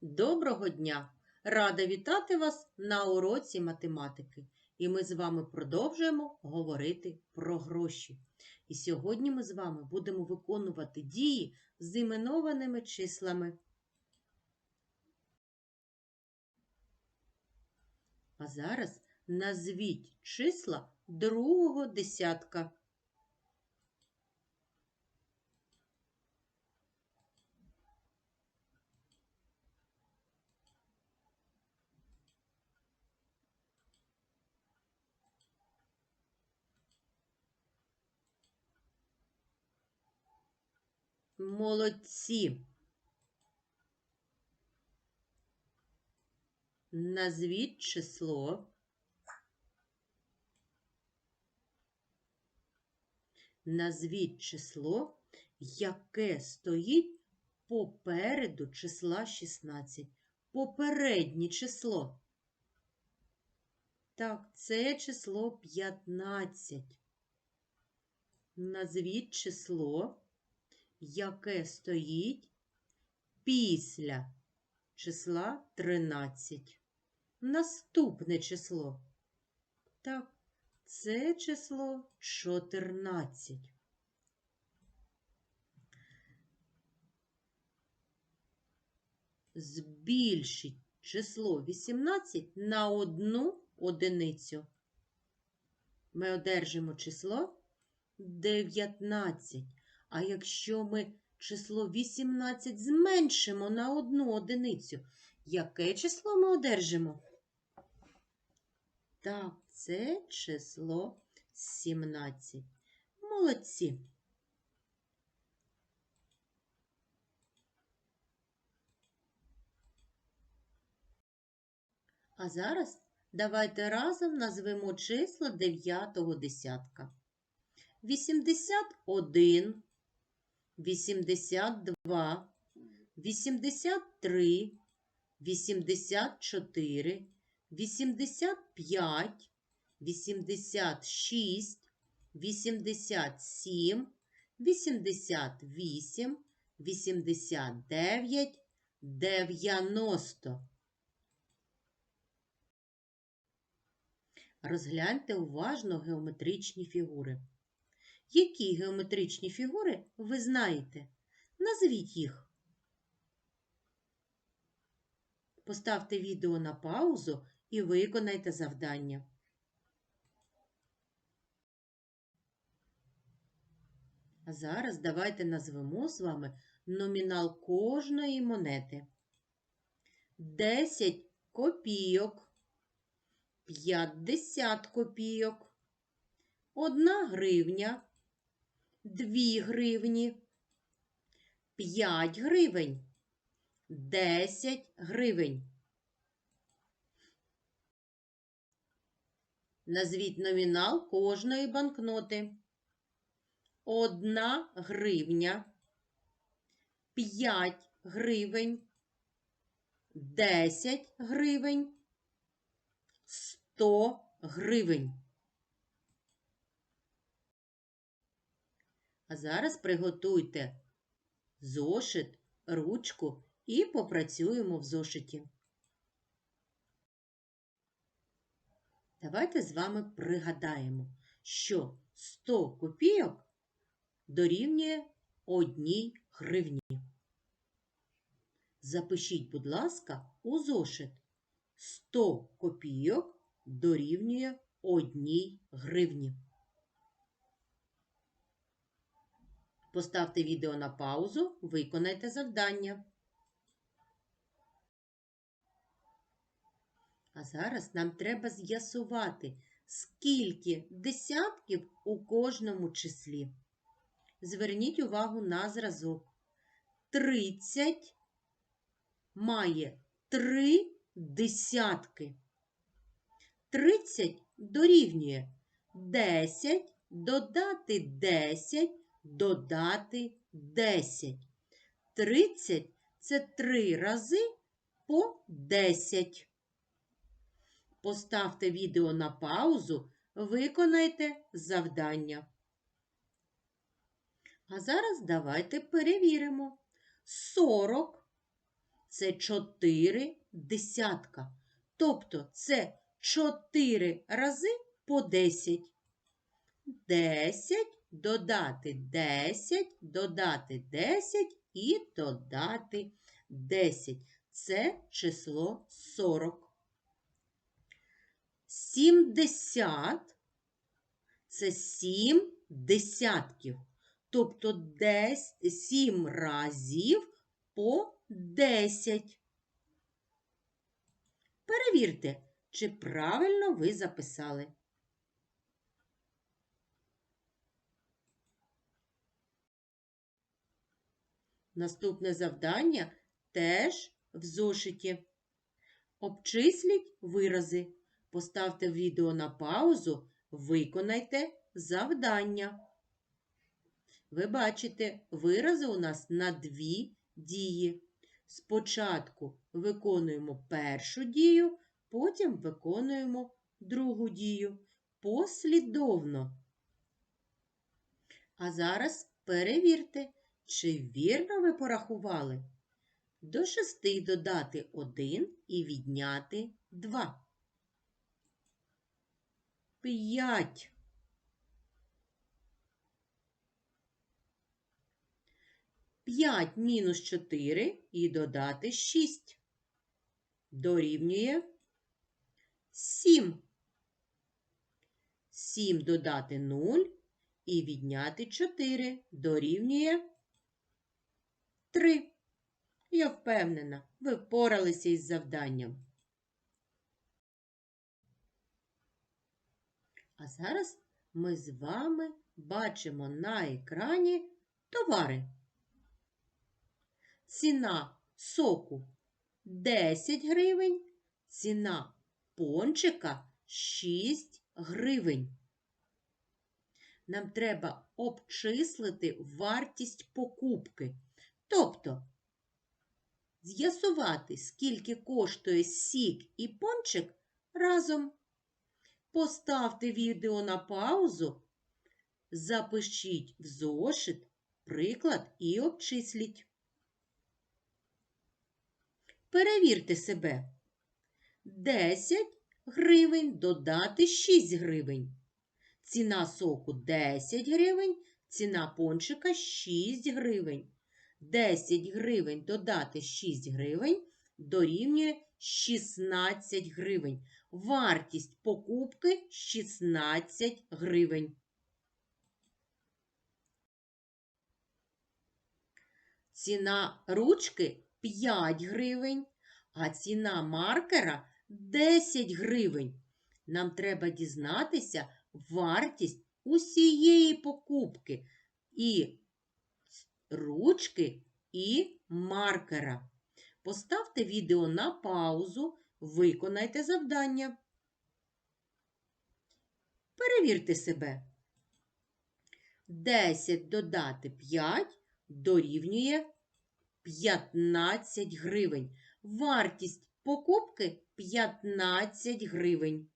Доброго дня! Рада вітати вас на уроці математики. І ми з вами продовжуємо говорити про гроші. І сьогодні ми з вами будемо виконувати дії з іменованими числами. А зараз назвіть числа другого десятка. Молодці. Назвіть число. Назвіть число, яке стоїть попереду числа 16. Попереднє число. Так, це число 15. Назвіть число, яке стоїть після числа 13. Наступне число. Так, це число 14. Збільшіть число 18 на одну одиницю. Ми одержимо число 19. А якщо ми число 18 зменшимо на одну одиницю, яке число ми одержимо? Так, це число 17. Молодці. А зараз давайте разом назвемо числа дев'ятого десятка. 81, 82, 83, 84, 85, 86, 87, 88, 89, 90. Розгляньте уважно геометричні фігури. Які геометричні фігури ви знаєте? Назвіть їх. Поставте відео на паузу і виконайте завдання. А зараз давайте назвемо з вами номінал кожної монети. 10 копійок, 50 копійок, 1 гривня, 2 гривні, 5 гривень, 10 гривень. Назвіть номінал кожної банкноти. 1 гривня, 5 гривень, 10 гривень, 100 гривень. А зараз приготуйте зошит, ручку і попрацюємо в зошиті. Давайте з вами пригадаємо, що 100 копійок дорівнює 1 гривні. Запишіть, будь ласка, у зошит 100 копійок дорівнює 1 гривні. Поставте відео на паузу, виконайте завдання. А зараз нам треба з'ясувати, скільки десятків у кожному числі. Зверніть увагу на зразок. 30 має 3 десятки. 30 дорівнює 10 додати 10 додати 10. 30 це 3 рази по 10. Поставте відео на паузу, виконайте завдання. А зараз давайте перевіримо. 40 це 4 десятка. Тобто це 4 рази по 10. 10 додати 10, додати 10 і додати 10. Це число 40. 70 це 7 десятків. Тобто десь 7 разів по 10. Перевірте, чи правильно ви записали. Наступне завдання теж в зошиті. Обчисліть вирази. Поставте відео на паузу, виконайте завдання. Ви бачите, вирази у нас на дві дії. Спочатку виконуємо першу дію, потім виконуємо другу дію. Послідовно. А зараз перевірте, чи вірно ви порахували? До шести додати один і відняти два. П'ять. П'ять мінус чотири і додати шість. Дорівнює сім. Сім додати нуль і відняти чотири. Дорівнює три. Я впевнена, ви впоралися із завданням. А зараз ми з вами бачимо на екрані товари. Ціна соку 10 гривень, ціна пончика 6 гривень. Нам треба обчислити вартість покупки. Тобто з'ясувати, скільки коштує сік і пончик разом. Поставте відео на паузу, запишіть в зошит приклад і обчисліть. Перевірте себе. 10 гривень додати 6 гривень. Ціна соку 10 гривень, ціна пончика 6 гривень. 10 гривень додати 6 гривень дорівнює 16 гривень. Вартість покупки 16 гривень. Ціна ручки 5 гривень, а ціна маркера 10 гривень. Нам треба дізнатися вартість усієї покупки і ручки і маркера. Поставте відео на паузу, виконайте завдання. Перевірте себе. 10 додати 5 дорівнює 15 гривень. Вартість покупки 15 гривень.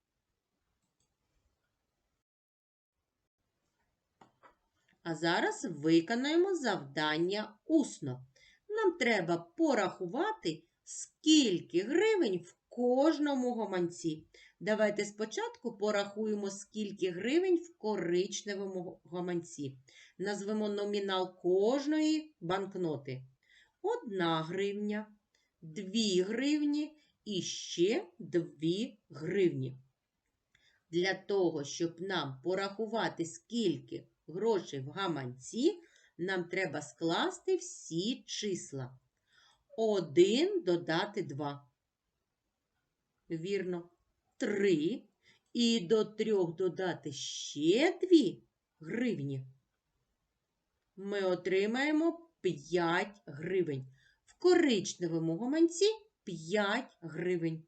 А зараз виконаємо завдання усно. Нам треба порахувати, скільки гривень в кожному гаманці. Давайте спочатку порахуємо, скільки гривень в коричневому гаманці. Назвемо номінал кожної банкноти. Одна гривня, дві гривні і ще дві гривні. Для того, щоб нам порахувати, скільки грошей в гаманці, нам треба скласти всі числа. Один додати два. Вірно, три. І до трьох додати ще дві гривні. Ми отримаємо 5 гривень. В коричневому гаманці 5 гривень.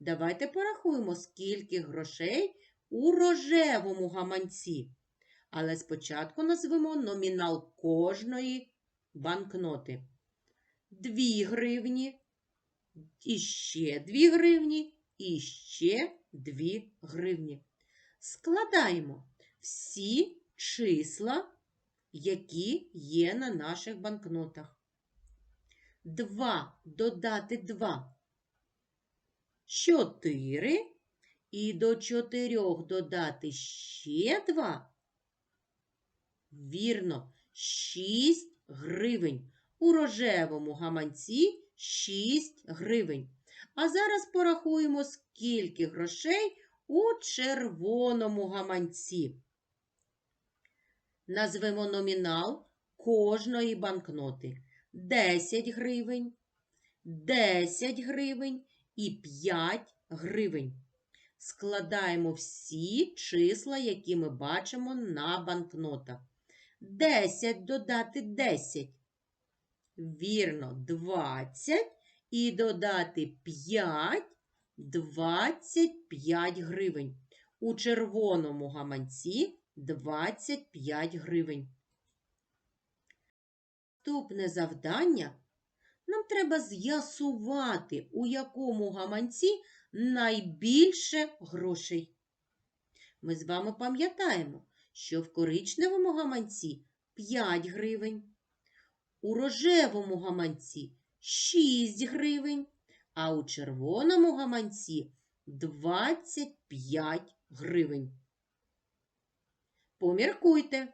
Давайте порахуємо, скільки грошей у рожевому гаманці. Але спочатку назвемо номінал кожної банкноти. 2 гривні, і ще 2 гривні, і ще 2 гривні. Складаємо всі числа, які є на наших банкнотах. 2 додати 2. 4. І до 4 додати ще 2. Вірно, 6 гривень. У рожевому гаманці 6 гривень. А зараз порахуємо, скільки грошей у червоному гаманці. Назвемо номінал кожної банкноти. 10 гривень, 10 гривень і 5 гривень. Складаємо всі числа, які ми бачимо на банкнотах. 10 додати 10. Вірно, 20 і додати 5 25 гривень. У червоному гаманці 25 гривень. Наступне завдання нам треба з'ясувати, у якому гаманці найбільше грошей. Ми з вами пам'ятаємо, що в коричневому гаманці 5 гривень, у рожевому гаманці 6 гривень, а у червоному гаманці 25 гривень. Поміркуйте,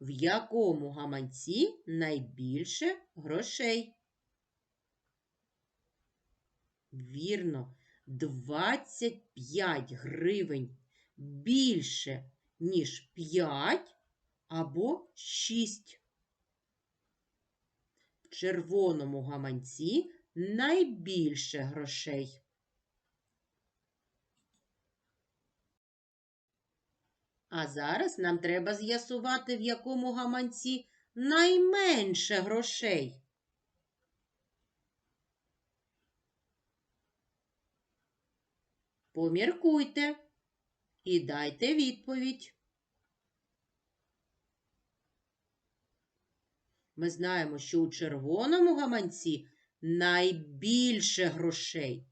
в якому гаманці найбільше грошей. Вірно, 25 гривень більше, ніж 5 або 6. В червоному гаманці найбільше грошей. А зараз нам треба з'ясувати, в якому гаманці найменше грошей. Поміркуйте і дайте відповідь. Ми знаємо, що у червоному гаманці найбільше грошей.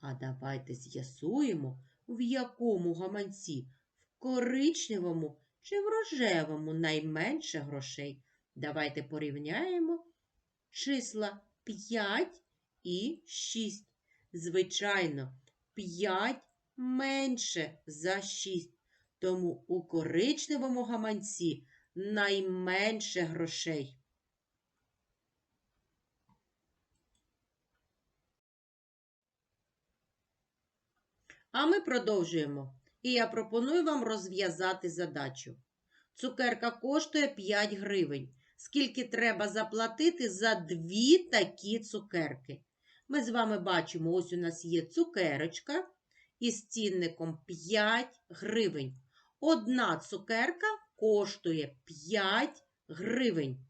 А давайте з'ясуємо, в якому гаманці в коричневому чи в рожевому найменше грошей. Давайте порівняємо числа 5 і 6. Звичайно, 5 менше за 6. Тому у коричневому гаманці найменше грошей. А ми продовжуємо. І я пропоную вам розв'язати задачу. Цукерка коштує 5 гривень. Скільки треба заплатити за дві такі цукерки? Ми з вами бачимо, ось у нас є цукерочка із цінником 5 гривень. Одна цукерка коштує 5 гривень.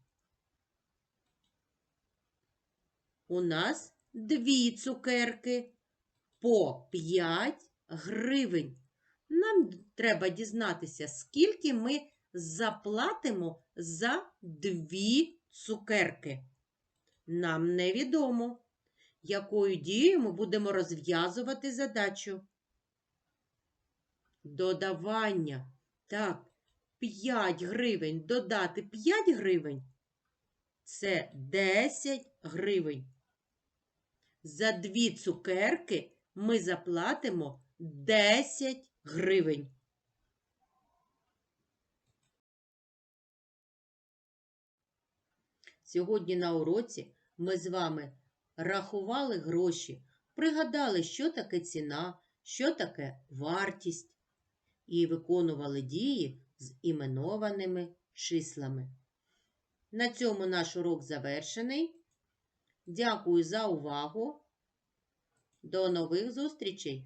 У нас дві цукерки по 5 гривень. Нам треба дізнатися, скільки ми заплатимо за дві цукерки. Нам невідомо, якою дією ми будемо розв'язувати задачу. Додавання. Так, 5 гривень додати 5 гривень це 10 гривень. За дві цукерки ми заплатимо 10 гривень. Сьогодні на уроці ми з вами рахували гроші, пригадали, що таке ціна, що таке вартість, і виконували дії з іменованими числами. На цьому наш урок завершений. Дякую за увагу. До нових зустрічей!